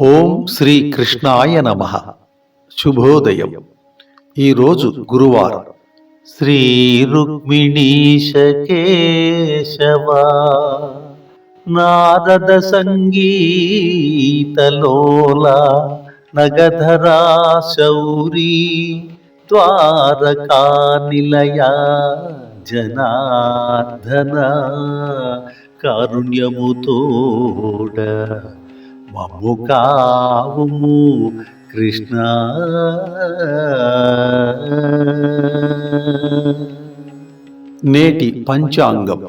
ఓం శ్రీ కృష్ణాయ నమ. శుభోదయం. ఈరోజు గురువారం. శ్రీ రుక్మిణీశ కేశవ నారద సంగీతలోల నగధరా శౌరీ ద్వారకా నిలయ జనార్దన. కారుణ్యముతోడ మమ్ము కావుము కృష్ణ. నేటి పంచాంగం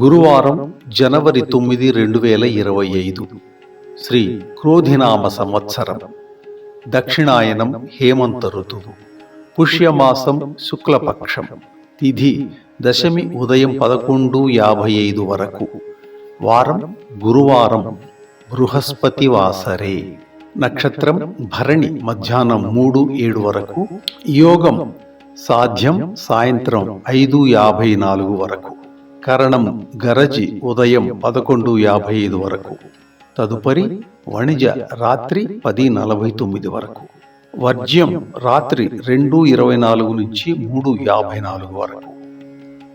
గురువారం జనవరి తొమ్మిది రెండు వేల ఇరవై ఐదు. శ్రీ క్రోధినామ సంవత్సరం. దక్షిణాయనం హేమంత ఋతువు పుష్యమాసం శుక్లపక్షం. తిథి దశమి ఉదయం పదకొండు యాభై ఐదు వరకు. వారం గురువారం బృహస్పతి వాసరే నక్షత్రం భరణి మధ్యాహ్నం మూడు ఏడు వరకు. యోగం సాధ్యం సాయంత్రం ఐదు యాభై నాలుగు వరకు. కరణం గరజి ఉదయం పదకొండు యాభై ఐదు వరకు. తదుపరి వణిజ రాత్రి పది నలభై తొమ్మిది వరకు. వర్జ్యం రాత్రి రెండు ఇరవై నాలుగు నుంచి మూడు యాభై నాలుగు వరకు.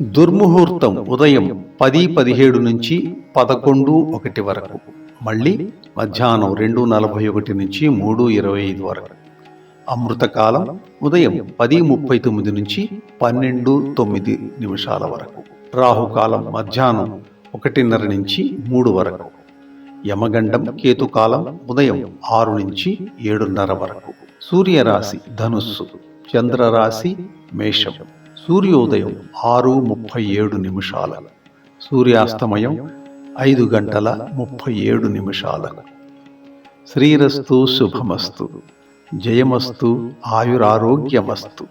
దుర్ముహూర్తం ఉదయం పది పదిహేడు నుంచి పదకొండు ఒకటి వరకు. మళ్ళీ మధ్యాహ్నం రెండు నలభై ఒకటి నుంచి మూడు ఇరవై ఐదు వరకు. అమృతకాలం ఉదయం పది ముప్పై తొమ్మిది నుంచి పన్నెండు తొమ్మిది నిమిషాల వరకు. రాహుకాలం మధ్యాహ్నం ఒకటిన్నర నుంచి మూడు వరకు. యమగండం కేతుకాలం ఉదయం ఆరు నుంచి ఏడున్నర వరకు. సూర్యరాశి ధనుస్సు చంద్రరాశి మేషం. సూర్యోదయం ఆరు ముప్పై ఏడు నిమిషాల. సూర్యాస్తమయం ఐదు గంటల ముప్పై ఏడు నిమిషాలకు. శ్రీరస్తు శుభమస్తు. జయమస్తు ఆయురారోగ్యమస్తు.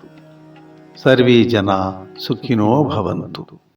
సర్వే జనా సుఖినో భవంతు.